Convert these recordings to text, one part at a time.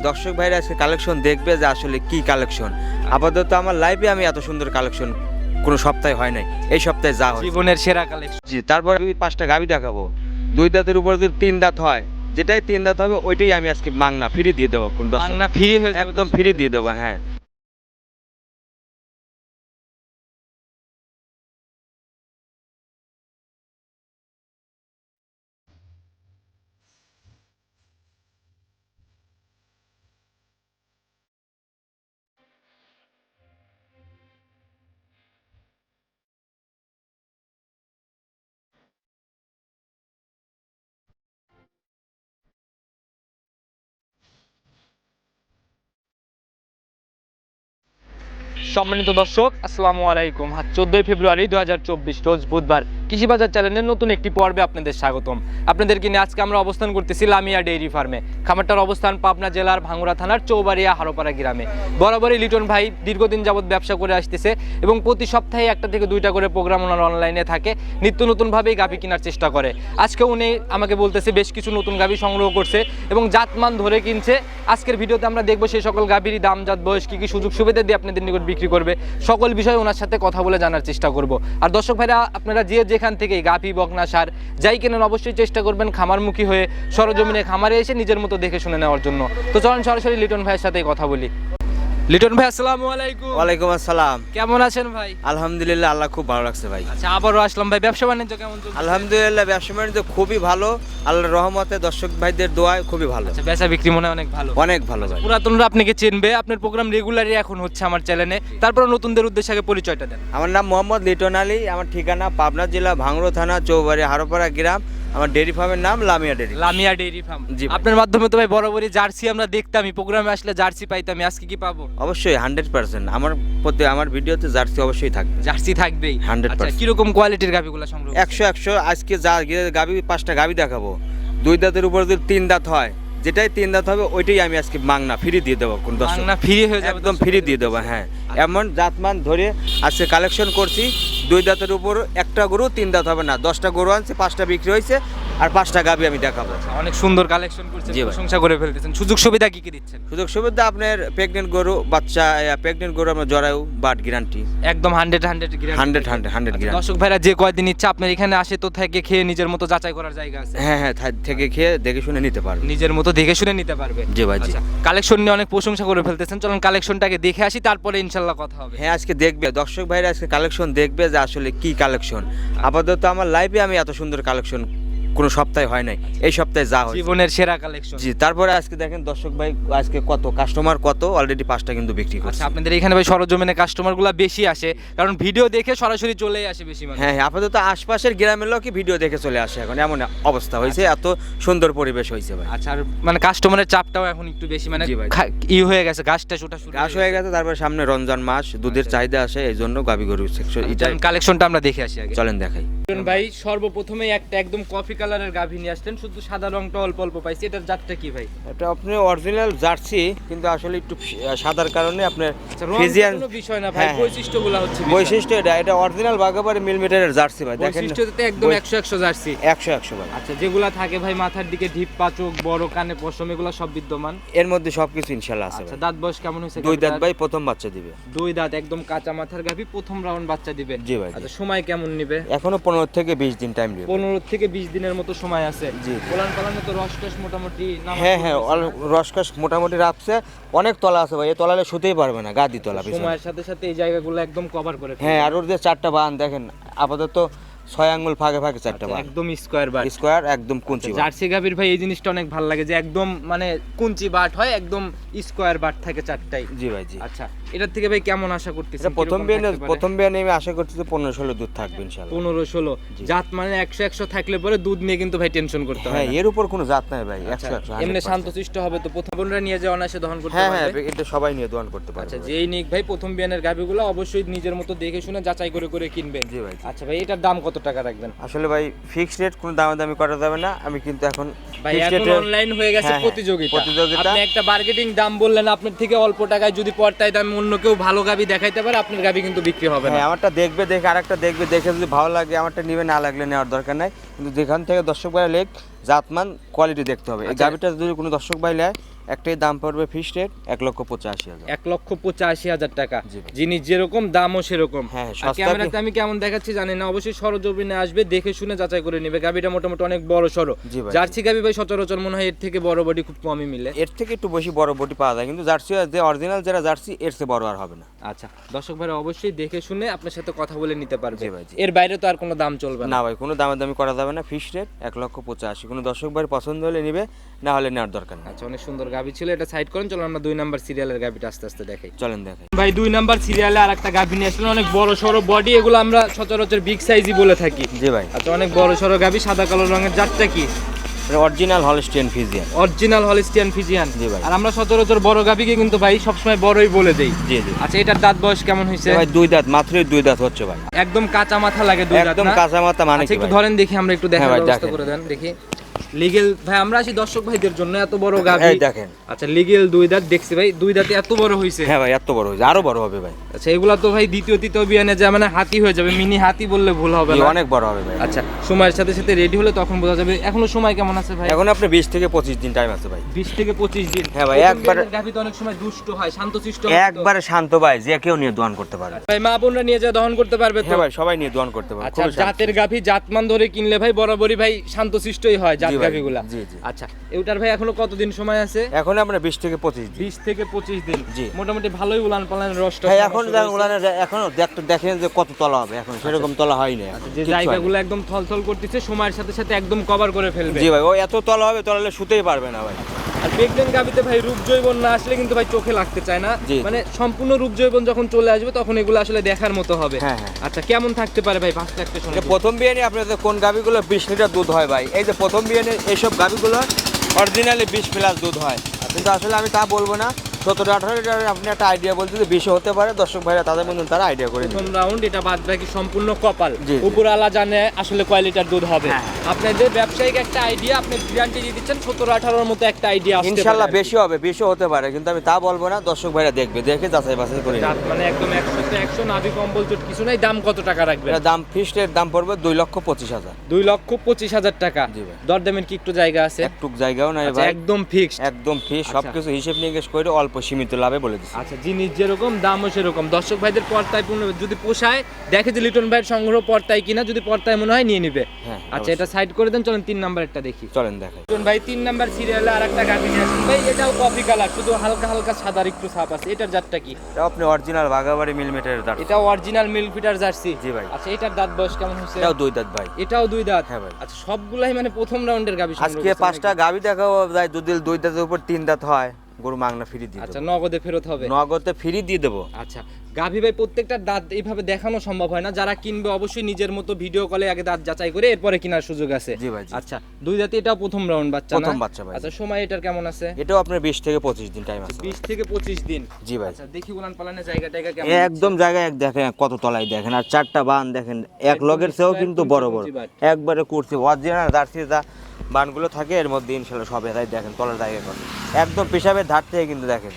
দর্শক ভাইরা আজকে কালেকশন দেখবে যে আসলে কি কালেকশন আপাতত আমার লাইফে আমি এত সুন্দর কালেকশন কোনো সপ্তাহে হয় নাই। এই সপ্তাহে যা হয় জীবনের সেরা কালেকশন জি তারপর আমি পাঁচটা গাবি দেখাবো। দুই দাঁতের উপর যদি তিন দাঁত হয় যেটাই তিন দাঁত হবে ওইটাই আমি আজকে মাংনা ফ্রি দিয়ে দেবো। কোন দর্শক- ফ্রি একদম ফ্রি দিয়ে দেবো হ্যাঁ। সম্মানিত দর্শক আসসালামু আলাইকুম। চোদ্দোই ফেব্রুয়ারি দু হাজার চব্বিশ রোজ বুধবার। কৃষিবাজার চ্যানেলের নতুন একটি পর্বে আপনাদের স্বাগতম। আপনাদেরকে নিয়ে আজকে আমরা অবস্থান করতেছি লামিয়া ডেইরি ফার্মে। খামারটার অবস্থান পাবনা জেলার ভাঙ্গুড়া থানার চৌবাড়িয়া হারোপাড়া গ্রামে। বরাবরই লিটন ভাই দীর্ঘদিন যাবৎ ব্যবসা করে আসতেছে এবং প্রতি সপ্তাহে একটা থেকে দুইটা করে প্রোগ্রাম ওনার অনলাইনে থাকে, নিত্য নতুনভাবেই গাভি কেনার চেষ্টা করে। আজকে উনি আমাকে বলতেছে, বেশ কিছু নতুন গাভি সংগ্রহ করছে এবং জাতমান ধরে কিনছে। আজকের ভিডিওতে আমরা দেখব সেই সকল গাভীর দাম জাত বয়স, কী কী সুযোগ সুবিধা দিয়ে আপনাদের নিকট বিক্রি করবে। সকল বিষয়ে ওনার সাথে কথা বলে জানার চেষ্টা করব। আর দর্শক ভাইরা, আপনারা যে যে যেখান থেকে গাপি বকনা, সার, যাই কেনেন অবশ্যই চেষ্টা করবেন খামারমুখী হয়ে সরজমিনে খামারে এসে নিজের মতো দেখে শুনে নেওয়ার জন্য। তো চলেন সরাসরি লিটন ভাইয়ের সাথে কথা বলি। লিটন ভাই আসসালামু আলাইকুম। ওয়ালাইকুম আসসালাম। কেমন আছেন ভাই? আলহামদুলিল্লাহ আল্লাহ খুব ভালো লাগছে ভাই। আচ্ছা আবারও আসলাম ভাই ব্যবসা বাণিজ্য কেমন চলছে? আলহামদুলিল্লাহ ব্যবসা বাণিজ্য খুবই ভালো। আল্লাহর রহমতে দর্শক ভাইদের দোয়ায় খুবই ভালো। আচ্ছা বেচা বিক্রি মনে অনেক ভালো। অনেক ভালো ভাই। পুরাতনরা আপনাকে চিনবে আপনার প্রোগ্রাম রেগুলারই এখন হচ্ছে আমার চ্যানেলে তারপর নতুনদের উদ্দেশ্যে আগে পরিচয়টা দেন। আমার নাম মোহাম্মদ লিটন আলী আমার ঠিকানা পাবনা জেলা ভাঙড়ো থানা চৌবাড়ি হারোপাড়া গ্রাম। আমার ডেয়ারি ফার্মের নাম Lamia dairy Lamia dairy farm. জি ভাই। আপনার মাধ্যমে তো ভাই বরাবরই জার্সি আমরা দেখতাম প্রোগ্রামে আসলে জার্সি পাইতাম আজকে কি পাবো? অবশ্যই হান্ড্রেড পার্সেন্ট আমার প্রতি আমার ভিডিওতে জার্সি অবশ্যই থাকবে। জার্সি থাকবেই। 100% আচ্ছা কীরকম কোয়ালিটির গাভিগুলো সংগ্রহ করছেন? একশো একশো আজকে যা গাবি পাঁচটা গাবি দেখাবো। দুই দাঁতের উপর যদি তিন দাঁত হয় যেটাই তিন দাঁত হবে ওইটাই আমি আজকে মাংনা ফ্রি দিয়ে দেবো কোন দর্শক। বাংলা ফ্রি হয়ে যাবে একদম ফ্রি দিয়ে দেবো হ্যাঁ। এমন জাতমান ধরে আজকে কালেকশন করছি। দুই দাঁতের উপর একটা গরু, তিন দাঁত হবে না। দশটা গরু আনছে, পাঁচটা বিক্রি হয়েছে। আর পাঁচটা গাবি আমি দেখাবো। অনেক সুন্দর কালেকশন করছেন জি ভাই। প্রশংসা করে ফেলতেছেন। সুযোগ সুবিধা কি কি দিচ্ছেন? সুযোগ সুবিধা আপনার প্রেগনেন্ট গরু বাচ্চা প্রেগনেন্ট গরু আমরা জরায়ু বাট গ্যারান্টি একদম hundred hundred hundred hundred hundred গ্রাম দর্শক ভাইরা যে কয়দিন ইচ্ছা আপনার এখানে আসে তো থেকে খেয়ে নিজের মতো যাচাই করার জায়গা আছে। হ্যাঁ হ্যাঁ থা- থেকে খেয়ে দেখে শুনে নিতে পারবে। নিজের মতো দেখে শুনে নিতে পারবে। জি ভাই জি। কালেকশন নিয়ে অনেক প্রশংসা করে ফেলতেছেন। চলুন কালেকশনটাকে দেখে আসি তারপরে ইনশাল্লাহ কথা হবে। হ্যাঁ আজকে দেখবে। দর্শক ভাইরা আজকে কালেকশন দেখবে যে আসলে কি কালেকশন আপাতত আমার লাইফে আমি এত সুন্দর কালেকশন কোনো সপ্তাহে হয় নাই। এই সপ্তাহে যা হয় জীবনের সেরা কালেকশন জি তারপরে আজকে দেখেন দর্শক ভাই আজকে কত কাস্টমার কত অলরেডি পাঁচটা কিন্তু বিক্রি করছে। আচ্ছা আপনাদের এখানে ভাই সরজমিনে কাস্টমারগুলো বেশি আসে কারণ ভিডিও দেখে সরাসরি চলেই আসে বেশি হ্যাঁ হ্যাঁ আপাতত আশপাশের গ্রামের লোকই ভিডিও দেখে চলে আসে এখন এমন অবস্থা হয়েছে এত সুন্দর পরিবেশ হয়েছে ভাই। আচ্ছা আর মানে কাস্টমারের চাপটাও এখন একটু বেশি মানে ই হয়ে গেছে গাছটা শুটা শুরু ঘাস হয়ে গেছে। তারপরে সামনে রমজান মাস দুধের আচ্ছা। চাহিদা আসে এই জন্য গাবি গরু কালেকশনটা আমরা দেখে আসি আগে। চলেন দেখাই। ভাই সর্বপ্রথমে একটা একদম কফি কালারের গাভী নিয়ে আসলেন। শুধু সাদা রংটা অল্প অল্প পাইছি। এটার জাতটা কি ভাই? এটা আপনি অরিজিনাল জার্সি কিন্তু আসলে একটু সাদার কারণে আপনার আচ্ছা ফিজিয়ান কোনো বিষয় না ভাই হ্যাঁ, হ্যাঁ। বৈশিষ্ট্যগুলো হচ্ছে বৈশিষ্ট্য এটা এটা অরিজিনাল বাগাবাড়ি মিলিমিটারের জার্সি ভাই। দেখেন বৈশিষ্ট্যতে একদম বৈ- একশো একশো জার্সি। একশো একশো ভাই। আচ্ছা যেগুলা থাকে ভাই মাথার দিকে ঢিপ পাচক বড় কানে পশম এগুলো সব বিদ্যমান? এর মধ্যে সবকিছু ইনশাল্লাহ আছে আচ্ছা দাঁত বয়স কেমন হয়েছে দুই দাঁত ভাই প্রথম বাচ্চা দিবে। দুই দাঁত একদম কাঁচা মাথার গাভী প্রথম রাউন্ড বাচ্চা দিবে। জি ভাই, আচ্ছা সময় কেমন নিবে? এখনও পনেরো থেকে বিশ দিন টাইম দিবে পনেরো থেকে বিশ দিনের মতো সময় আছে। জি। পোলান পালানো তো রস টস মোটামুটি হ্যাঁ হ্যাঁ রসকাস মোটামুটি রাখছে। অনেক তলা আছে ভাই এই তলালে শুতেই পারবে না গাদি তলা সময়ের সাথে সাথে এই জায়গাগুলো একদম কভার করে হ্যাঁ আর ওর যে চারটা বান দেখেন আপাতত ছয় আঙ্গুল ফাঁকে ফাঁকে চারটা আচ্ছা, বান একদম স্কোয়ার বার স্কোয়ার একদম কুঞ্চি বান। জার্সি গাভীর ভাই এই জিনিসটা অনেক ভালো লাগে যে একদম মানে কুঞ্চি বাট হয় একদম স্কোয়ার বাট থাকে চারটাই। জি ভাই জি। আচ্ছা এটার থেকে ভাই কেমন আশা প্রথম বিয়ে প্রথম বিয়ে আমি আশা করছি যে পনেরো ষোলো দুধ থাকবে ইনশাল্লাহ পনেরো ষোলো। জাত মানে একশো একশো থাকলে পরে দুধ নিয়ে কিন্তু ভাই টেনশন করতে হ্যাঁ হয়। এর উপর কোনো জাত নাই ভাই আচ্ছা, একশো একশো এমনি 100% শান্তশিষ্ট হবে তো প্রথম বোনরা নিয়ে যে অনায়াসে দহন করতে হ্যাঁ হ্যাঁ এটা সবাই নিয়ে দোয়ান করতে পারবে আচ্ছা যেই নিক ভাই প্রথম বিয়ানের গাভিগুলো অবশ্যই নিজের মতো দেখে শুনে যাচাই করে করে কিনবেন জি ভাই আচ্ছা ভাই এটার দাম কত টাকা রাখবেন। আসলে ভাই ফিক্সড রেট কোনো দামাদামি করা যাবে না। আমি কিন্তু এখন ভাই এখন অনলাইন হয়ে গেছে হ্যাঁ, হ্যাঁ, প্রতিযোগিতা। প্রতিযোগিতা। আপনি একটা মার্কেটিং দাম বললেন আপনার থেকে অল্প টাকায় যদি পড়তাই দাম অন্য কেউ ভালো গাবি দেখাইতে পারে আপনার গাবি কিন্তু বিক্রি হবে না। হ্যাঁ আমারটা দেখবে দেখে আরেকটা দেখবে দেখে যদি ভালো লাগে আমারটা নিবে না লাগলে নেওয়ার দরকার নাই। কিন্তু যেখান থেকে দর্শক ভাই লেখ জাতমান কোয়ালিটি দেখতে হবে। এই আচ্ছা। গাভিটা যদি কোনো দর্শক ভাই নেয় একটাই দাম পড়বে ফিক্সড রেট এক লক্ষ পঁচাশি হাজার। এক লক্ষ পঁচাশি হাজার টাকা। জিনিস যেরকম দামও সেরকম। হ্যাঁ, কি- ক্যামেরাতে আমি কেমন দেখাচ্ছি জানি না অবশ্যই সরজমিনে আসবে দেখে শুনে যাচাই করে নেবে। গাবিটা মোটামুটি অনেক বড় সড়ো জার্সি গাবি ভাই সচরাচর মনে হয় এর থেকে বড় বডি খুব কমই মিলে। এর থেকে একটু বেশি বড় বটি পাওয়া যায় কিন্তু জার্সি যে অরিজিনাল যারা জার্সি এর চেয়ে বড় আর হবে না। আচ্ছা দর্শক ভাই অবশ্যই দেখে শুনে আপনার সাথে কথা বলে নিতে পারবে। এর বাইরে তো আর কোনো দাম চলবে না। না ভাই কোনো দামে দামি করা যাবে না ফিক্সড রেট এক লক্ষ পঁচাশি কোনো দর্শক ভাই পছন্দ হলে নিবে না হলে নেওয়ার দরকার নেই। আচ্ছা অনেক সুন্দর গাবি ছিল এটা সাইড করেন চলো আমরা দুই নাম্বার সিরিয়ালের গাবিটা আস্তে আস্তে দেখাই। চলেন দেখাই। ভাই দুই নাম্বার সিরিয়ালে আর একটা গাভি নিয়ে আসলেন অনেক বড় সড়ো বডি এগুলো আমরা সচরাচর বিগ সাইজই বলে থাকি। জি ভাই। আচ্ছা অনেক বড় সড়ো গাভি সাদা কালো রঙের জাতটা কি? Original Holstein Friesian original Holstein Friesian জি ভাই। আর আমরা সচরাচর বড় গাভিকে কিন্তু ভাই সবসময় বড়ই বলে দেই। জি জি। আচ্ছা এটার দাঁত বয়স কেমন হয়েছে? ভাই দুই দাঁত মাত্রই দুই দাঁত হচ্ছে ভাই। একদম কাঁচা মাথা লাগে দুই দাঁত একদম কাঁচা মাথা মানে আচ্ছা একটু ধরেন দেখি আমরা একটু দেখার হ্যাঁ ব্যবস্থা করে দেন দেখি। লিগেল ভাই আমরা আসি দর্শক ভাইদের জন্য এত বড় গাভি। এই দেখেন। আচ্ছা লিগেল দুই দাঁত দেখছি ভাই দুই দাঁতে এত বড় হয়েছে হ্যাঁ ভাই এত বড় হয়েছে আরও বড় হবে ভাই। আচ্ছা এগুলা তো ভাই দ্বিতীয় তৃতীয় বিয়ানে যা মানে হাতি হয়ে যাবে মিনি হাতি বললে ভুল হবে না। অনেক বড় হবে ভাই। আচ্ছা সময়ের সাথে সাথে রেডি হলে তখন বোঝা যাবে এখনও সময় কেমন আছে ভাই? এখন আপনি বিশ থেকে পঁচিশ দিন টাইম আছে ভাই। বিশ থেকে পঁচিশ দিন। হ্যাঁ ভাই, একবারে- গাভী তো অনেক সময় দুষ্ট হয় শান্তশিষ্ট একবারে শান্ত ভাই যে কেউ নিয়ে দোয়ান করতে পারবে ভাই মা বোনরা নিয়ে যা দহন করতে পারবে তো? হ্যাঁ ভাই সবাই নিয়ে দোয়ান করতে পারবে আচ্ছা খুবই শান্ত। জাতের গাভী জাতমান ধরে কিনলে ভাই বরাবরই ভাই শান্তশিষ্টই হয়। জাত জি জি, জি। আচ্ছা এটার ভাই এখনও কতদিন সময় আছে এখন আমরা বিশ থেকে পঁচিশ দিন বিশ থেকে পঁচিশ দিন জি। মোটামুটি ভালোই উলান পালান রসটা ভাই এখন। উলানে এখনও দেখতে দেখেন যে কত তলা হবে এখন সেরকম তলা হয়নি এখন। আচ্ছা, যে জায়গাগুলো একদম থলথল করতেছে সময়ের সাথে সাথে একদম কভার করে ফেলবে জি ভাই ও এত তলা হবে তলালে শুতেই পারবে না ভাই আর প্রেগনেন্ট গাভিতে ভাই রূপ জৈবন না আসলে কিন্তু ভাই চোখে লাগতে চায় না। মানে সম্পূর্ণ রূপ জৈবন যখন চলে আসবে তখন এগুলো আসলে দেখার মতো হবে হ্যাঁ, হ্যাঁ। আচ্ছা কেমন থাকতে পারে ভাই ফার্স্ট একটা শুনে প্রথম বিয়ানে আপনাদের কোন গাভিগুলো বিশ লিটার দুধ হয় ভাই এই যে প্রথম বিয়ানে এইসব গাভিগুলো অরিজিনালি বিশ প্লাস দুধ হয়। কিন্তু আসলে আমি তা বলব না। সতেরো আঠারো লিটার আপনি একটা আইডিয়া বলতে যে বেশি হতে পারে দর্শক ভাইরা তাদের মধ্যে তারা আইডিয়া করে প্রথম রাউন্ড এটা বাদ বাকি সম্পূর্ণ কপাল। জি। উপরালা জানে আসলে কয় লিটার দুধ হবে। হ্যাঁ, আপনাদের ব্যবসায়িক একটা আইডিয়া আপনি গ্যারান্টি দিয়ে দিচ্ছেন সতেরো আঠারোর মতো একটা আইডিয়া ইনশাল্লাহ বেশি হবে বেশি হতে পারে কিন্তু আমি তা বলব না দর্শক ভাইরা দেখবে দেখে যাচাই বাছাই করে মানে একদম একশো একশো নাভি কম্বল চোট কিছু নাই দাম কত টাকা রাখবে দাম ফিক্সড দাম পড়বে দুই লক্ষ পঁচিশ হাজার। দুই লক্ষ পঁচিশ হাজার টাকা। দরদামের কি একটু জায়গা আছে? একটুক জায়গাও নাই আচ্ছা, ভাই। একদম ফিক্সড একদম ফ্রি আচ্ছা। সবকিছু হিসেব নিকেশ করে অল্প সীমিত লাভে বলে দিচ্ছি আচ্ছা জিনিস যেরকম দামও সেরকম। দর্শক ভাইদের পর্তায় পূর্ণ যদি পোষায় দেখে যে লিটন ভাইয়ের সংগ্রহ পর্তায় কিনা যদি পর্তায় মনে হয় নিয়ে নিবে। হ্যাঁ আচ্ছা এটা সাইড করে দেন চলেন তিন নাম্বারটা দেখি। চলেন দেখাই। লিটন ভাই তিন নাম্বার সিরিয়ালে আর একটা গাভি নিয়ে আসেন। ভাই এটাও কফি কালার শুধু হালকা হালকা সাদার একটু ছাপ আছে। এটার জাতটা কি? এটা আপনি অরিজিনাল বাগাবাড়ি মিলমিটারের দাঁড় এটা অরিজিনাল মিল্ক ফিটার জার্সি। জি ভাই। আচ্ছা এটার দাঁত বয়স কেমন হয়েছে? এটাও দুই দাঁত ভাই। এটাও দুই দাঁত? হ্যাঁ ভাই। আচ্ছা সবগুলাই মানে প্রথম রাউন্ডের গাভি সংগ্রহ আজকে পাঁচটা? গাভি দেখাবো। যায় যদি দুই দাঁতের উপর তিন দাঁত হয়। গরু মাংনা ফ্রি দিয়ে আচ্ছা নগদে ফেরত হবে? নগদে ফ্রি দিয়ে দেবো। আচ্ছা গাভী ভাই প্রত্যেকটা দাঁত এইভাবে দেখানো সম্ভব হয় না। যারা কিনবে অবশ্যই নিজের মতো ভিডিও কলে আগে দাঁত যাচাই করে এরপরে কেনার সুযোগ আছে। জি ভাই, আচ্ছা দুই দাঁতে এটাও প্রথম রাউন্ড বাচ্চা প্রথম বাচ্চা ভাই। আচ্ছা সময় এটার কেমন আছে? এটাও আপনার বিশ থেকে পঁচিশ দিন টাইম আছে বিশ থেকে পঁচিশ দিন। জি ভাই। আচ্ছা দেখি উলান পালানের জায়গা টায়গা কেমন একদম জায়গায় এক দেখেন কত তলায় দেখেন। আর চারটা বান দেখেন এক লগের চেয়েও কিন্তু বড় বড়। একবারে করছে অরিজিনাল জার্সি যা বানগুলো থাকে, এর মধ্যে ইনশাল্লাহ সব এরাই দেখেন, তলার জায়গা একদম পেশাবের ধার থেকে কিন্তু দেখেন।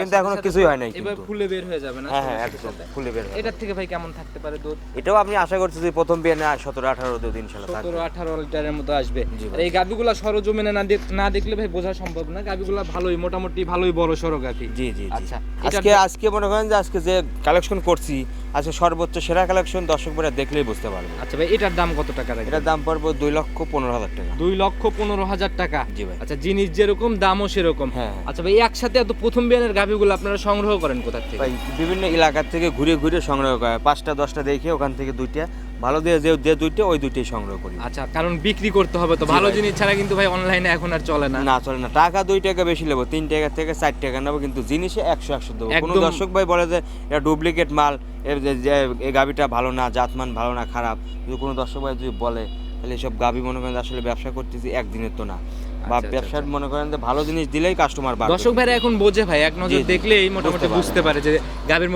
কিন্তু এখনও কিছুই হয় নাই কিন্তু। ফুলে বের হয়ে যাবে না হ্যাঁ হ্যাঁ একদম। ফুলে বের হবে। এটার থেকে ভাই কেমন থাকতে পারে দুধ? এটাও আপনি আশা করছি যে প্রথম বিয়ে না সতেরো আঠারো দিন ইনশাল্লাহ থাকবে। সতেরো আঠারো লিটারের মতো আসবে। আর এই গাভিগুলা সরজমিনে না না দেখলে ভাই বোঝা সম্ভব না। গাভিগুলা ভালোই মোটামুটি ভালোই বড় সড়ো গাভি। জি জি আচ্ছা আজকে আজকে মনে করেন যে আজকে যে কালেকশন করছি সর্বোচ্চ সেরা কালেকশন দর্শক ভাইরা দেখলেই বুঝতে পারবে। আচ্ছা ভাই এটার দাম কত টাকা এটার দাম পড়বে দুই লক্ষ পনেরো হাজার টাকা। দুই লক্ষ পনেরো হাজার টাকা। জি ভাই। আচ্ছা জিনিস যেরকম দামও সেরকম। হ্যাঁ, হ্যাঁ। আচ্ছা ভাই একসাথে এত প্রথম বিয়ানের গাভিগুলো আপনারা সংগ্রহ করেন কোথা থেকে? ভাই বিভিন্ন এলাকার থেকে ঘুরে ঘুরে সংগ্রহ করে পাঁচটা দশটা দেখে ওখান থেকে দুইটা ভালো দিয়ে যে যে দুইটা ওই দুইটাই সংগ্রহ করি। আচ্ছা কারণ বিক্রি করতে হবে তো ভালো জিনিস ছাড়া কিন্তু ভাই অনলাইনে এখন আর চলে না। না চলে না। টাকা দুই টাকা বেশি নেব তিন টাকা থেকে চার টাকা নেব কিন্তু জিনিসে একশো একশো দেবো। কোনো দর্শক ভাই বলে যে এটা ডুপ্লিকেট মাল এর যে এই গাবিটা ভালো না জাতমান ভালো না খারাপ। যদি কোনো দর্শক ভাই যদি বলে তাহলে এসব গাবি মনে করেন আসলে ব্যবসা করতেছি একদিনের তো না। বা আচ্ছা, ব্যবসার মনে করেন যে ভালো জিনিস দিলেই কাস্টমার দর্শক ভাইরা এখন বোঝে ভাই এক নজর। দেখলেই মোটামুটি বুঝতে পারে। যে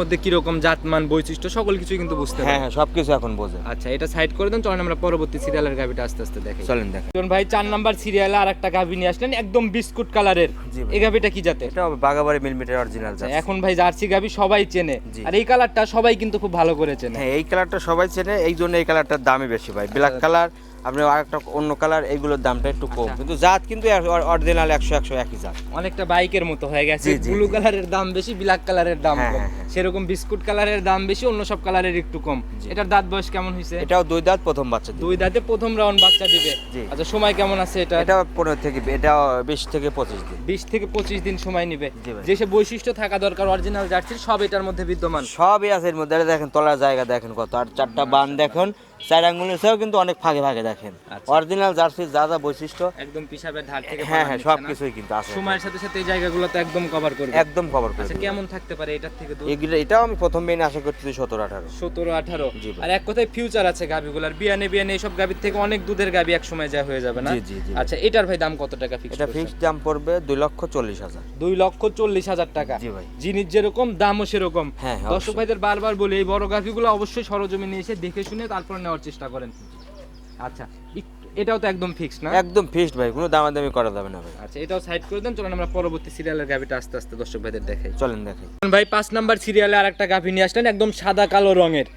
মধ্যে কীরকম জাতমান বৈশিষ্ট্য সকল কিছুই কিন্তু বুঝতে হ্যাঁ হ্যাঁ সবকিছু এখন বোঝে। আচ্ছা এটা সাইড করে দেন চলেন আমরা পরবর্তী সিরিয়ালের গাভিটা আস্তে আস্তে দেখি। চলেন দেখেন। জন ভাই চার নাম্বার সিরিয়ালে আর একটা গাভি নিয়ে আসলেন একদম বিস্কুট কালারের। এই গাভিটা কি জাতের? এটা বাগাবাড়ি মিলমিটার অরিজিনাল আচ্ছা, এখন ভাই জার্সি গাভি সবাই চেনে। আর এই কালারটা সবাই কিন্তু খুব ভালো করে চেনে। হ্যাঁ এই কালারটা সবাই চেনে এই জন্য এই কালারটার দামই বেশি ভাই। ব্ল্যাক কালার আপনি আরেকটা অন্য কালার এইগুলোর দামটা একটু কম। আচ্ছা। কিন্তু জাত কিন্তু অরিজিনাল একশো একশো একই জাত। অনেকটা বাইকের মতো হয়ে গেছে। ব্লু কালারের দাম বেশি ব্ল্যাক কালারের দাম হ্যাঁ, কম। হ্যাঁ, হ্যাঁ। সেরকম বিস্কুট কালারের দাম বেশি অন্য সব কালারের একটু কম। এটার দাঁত বয়স কেমন হয়েছে এটাও দুই দাঁত প্রথম বাচ্চা দুই দাঁতে প্রথম রাউন্ড বাচ্চা দিবে। আচ্ছা সময় কেমন আছে এটা? এটা পনেরো থেকে এটা বিশ থেকে পঁচিশ দিন। বিশ থেকে পঁচিশ দিন সময় নিবে। যেসব বৈশিষ্ট্য থাকা দরকার অরিজিনাল জার্সির সব এটার মধ্যে বিদ্যমান। সবই আছে এর মধ্যে। দেখেন তলার জায়গা দেখেন কত। আর চারটা বান দেখুন চার আঙ্গুলের সেও কিন্তু অনেক ফাঁকে ফাঁকে দেখেন। আচ্ছা। অরিজিনাল জার্সির যা যা বৈশিষ্ট্য একদম পিসাবের ধার থেকে হ্যাঁ হ্যাঁ সব? কিছুই কিন্তু আছে। সময়ের সাথে সাথে এই জায়গাগুলো তো একদম কভার করবে। একদম কভার করে আচ্ছা কেমন থাকতে পারে এটার থেকে দুধ এগুলো এটাও আমি প্রথম মেনে আশা করতেছি সতেরো আঠারো। সতেরো আঠারো। আর এক কথায় ফিউচার আছে গাভিগুলার বিয়ানে বিয়ানে এইসব গাভির থেকে অনেক দুধের গাভি এক সময় যা হয়ে যাবে না? জি, জি। আচ্ছা এটার ভাই দাম কত টাকা ফিক্স এটা ফিক্সড দাম পড়বে দুই লক্ষ চল্লিশ হাজার। দুই লক্ষ চল্লিশ হাজার টাকা। জি ভাই। জিনিস যেরকম দামও সেরকম। হ্যাঁ, দর্শক। ভাইদের বারবার বলি এই বড় গাভিগুলো অবশ্যই সরজমিনে এসে দেখে শুনে তারপর নেওয়ার চেষ্টা করেন আচ্ছা এটাও তো একদম ফিক্স না? একদম ফিক্সড ভাই কোনো দামাদামি করা যাবে না ভাই। আচ্ছা এটাও সাইড করে দেন চলুন আমরা পরবর্তী সিরিয়ালের গাভিটা আস্তে আস্তে দর্শক ভাইদের দেখাই। চলেন দেখাই। ভাই পাঁচ নাম্বার সিরিয়ালে আর একটা গাভি নিয়ে আসলেন একদম সাদা কালো রঙের।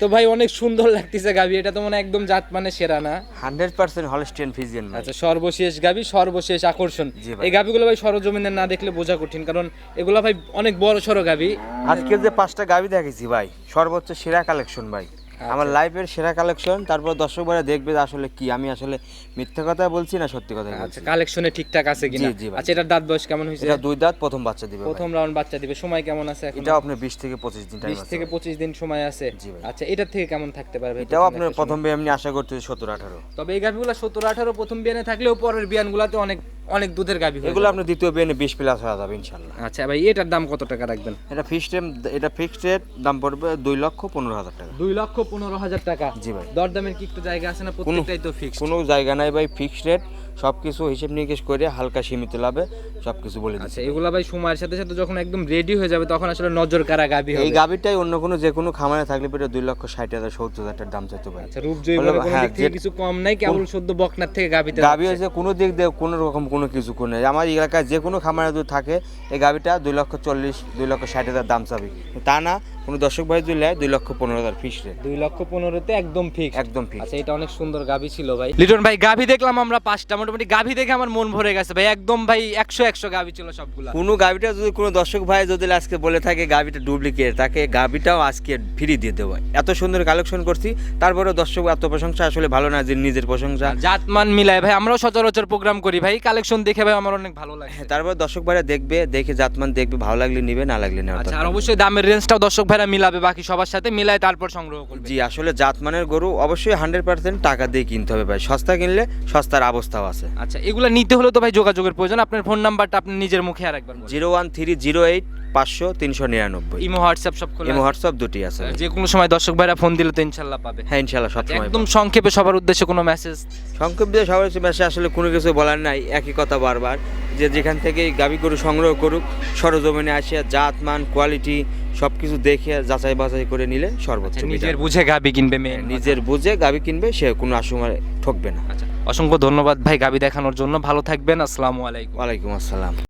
তো ভাই অনেক সুন্দর লাগতেছে গাভি এটা তো মনে একদম জাত মানে সেরা না? হান্ড্রেড পার্সেন্ট হলস্টিয়ান ফিজিয়ান আচ্ছা সর্বশেষ গাভি সর্বশেষ আকর্ষণ। এই গাভিগুলো ভাই সরজমিনে না দেখলে বোঝা কঠিন কারণ এগুলো ভাই অনেক বড় সড়ো গাভি। আজকে যে পাঁচটা গাবি দেখেছি ভাই সর্বোচ্চ সেরা কালেকশন ভাই। আমার লাইফের সেরা কালেকশন তারপর দর্শক ভাইরা দেখবে যে আসলে কি আমি আসলে মিথ্যা কথা বলছি না সত্যি কথা বলছি। আচ্ছা কালেকশনে ঠিকঠাক আছে কিনা? আচ্ছা এটার দাঁত বয়স কেমন হয়েছে? এটা দুই দাঁত প্রথম বাচ্চা দিবে প্রথম রাউন্ড বাচ্চা দিবে। সময় কেমন আছে এখন? এটাও আপনার বিশ থেকে পঁচিশ দিন টাইম বিশ আছে থেকে ভাই। পঁচিশ দিন সময় আছে। আচ্ছা এটার থেকে কেমন থাকতে পারবে? এটাও প্রথম আপনার প্রথম এমনি আশা সত্তর আঠারো। সময়। তবে এই গাভিগুলো সতেরো আঠারো প্রথম বিয়ানে থাকলেও পরের বিয়ানগুলোতে অনেক অনেক দুধের গাভী এগুলো আপনি আপনার দ্বিতীয় বিয়ে বিশ প্লাস হয়ে যাবে ইনশাল্লাহ। আচ্ছা ভাই এটার দাম কত টাকা রাখবেন? এটা ফিক্সড এটা ফিক্সড রেট দাম পড়বে দুই লক্ষ পনেরো হাজার টাকা। দুই লক্ষ পনেরো হাজার টাকা। জি ভাই। দরদামের কি একটু জায়গা আছে না প্রত্যেকটাই তো ফিক্স কোনো জায়গা নাই ভাই ফিক্সড রেট সব কিছু হিসেব নিকেশ করে হালকা সীমিত লাভে সব কিছু বলে আচ্ছা দিচ্ছি। এগুলা ভাই সময়ের সাথে সাথে যখন একদম রেডি হয়ে যাবে তখন আসলে নজর কারা গাভি এই গাবিটাই অন্য কোনো যে কোনো খামারে থাকলে পেটে দুই লক্ষ ষাট হাজার সত্তর হাজার দাম চাইতে পারে। আচ্ছা হ্যাঁ, কিছু কম নাই কেবল সদ্য বকনার থেকে গাভিতে গাবি হয়েছে কোনো দিক দিয়ে কোনো রকম কোনো কিছু কোনো নেই। আমার এলাকায় যে কোনো খামারে যদি থাকে এই গাবিটা দুই লক্ষ চল্লিশ দুই লক্ষ ষাট হাজার দাম চাবি। তা না কোনো দর্শক ভাই যদি নেয় দুই লক্ষ পনেরো হাজার ফিক্স রেট দুই লক্ষ পনেরোতে একদম ফিক্স একদম ফিক্স আচ্ছা এটা অনেক সুন্দর গাভি ছিল ভাই। লিটন ভাই গাভি দেখলাম আমরা পাঁচটা। মোটামুটি গাভি দেখে আমার মন ভরে গেছে ভাই। একদম ভাই একশো একশো গাভি ছিল সবগুলা। কোনো গাবিটা যদি কোনো দর্শক ভাই যদি আজকে বলে থাকে গাবিটা ডুপ্লিকেট তাকে গাবিটাও আজকে ফ্রি দিয়ে দেবো এত সুন্দর কালেকশন করছি। তারপরে দর্শক এত প্রশংসা আসলে ভালো না যে নিজের প্রশংসা। জাতমান মিলায় ভাই আমরাও সচরাচর প্রোগ্রাম করি ভাই। কালেকশন দেখে ভাই আমার অনেক ভালো লাগে হ্যাঁ তারপর দর্শক ভাইরা দেখবে দেখে জাতমান দেখবে ভালো লাগলে নিবে না লাগলে নেওয়ার আচ্ছা আর অবশ্যই দামের রেঞ্জটাও দর্শক ভাইরা মিলাবে বাকি সবার সাথে মিলায় তারপর সংগ্রহ করবে। জি আসলে জাতমানের গরু অবশ্যই হান্ড্রেড পার্সেন্ট টাকা দিয়ে কিনতে হবে ভাই। সস্তা কিনলে সস্তার অবস্থাও আছে। আচ্ছা এগুলো নিতে হলে তো ভাই যোগাযোগের প্রয়োজন। আপনার ফোন নাম্বারটা আপনি নিজের মুখে আর একবার zero one three zero eight পাঁচশো তিনশো নিরানব্বই। ইমো হোয়াটসঅ্যাপ সব খোলা আছে? হোয়াটসঅ্যাপ দুটি আছে। যে কোনো সময় দর্শক ভাইরা ফোন দিলে তো ইনশাল্লাহ পাবে। হ্যাঁ ইনশাল্লাহ সবসময় একদম সংক্ষেপে সবার উদ্দেশ্যে কোনো মেসেজ সংক্ষেপ দিয়ে সবার বেশি আসলে কোনো কিছু বলার নাই একই কথা বারবার। যে যেখান থেকে গাবি গরু সংগ্রহ করুক সরজমিনে আসিয়া জাত মান কোয়ালিটি সব কিছু দেখে যাচাই বাছাই করে নিলে সর্বোচ্চ নিজের নিজের বুঝে গাবি কিনবে মেয়ে নিজের বুঝে গাবি কিনবে সে কোনো আসময় ঠকবে না। আচ্ছা অসংখ্য ধন্যবাদ ভাই গাবি দেখানোর জন্য। ভালো থাকবেন আসসালামু আলাইকুম। ওয়ালাইকুম আসসালাম।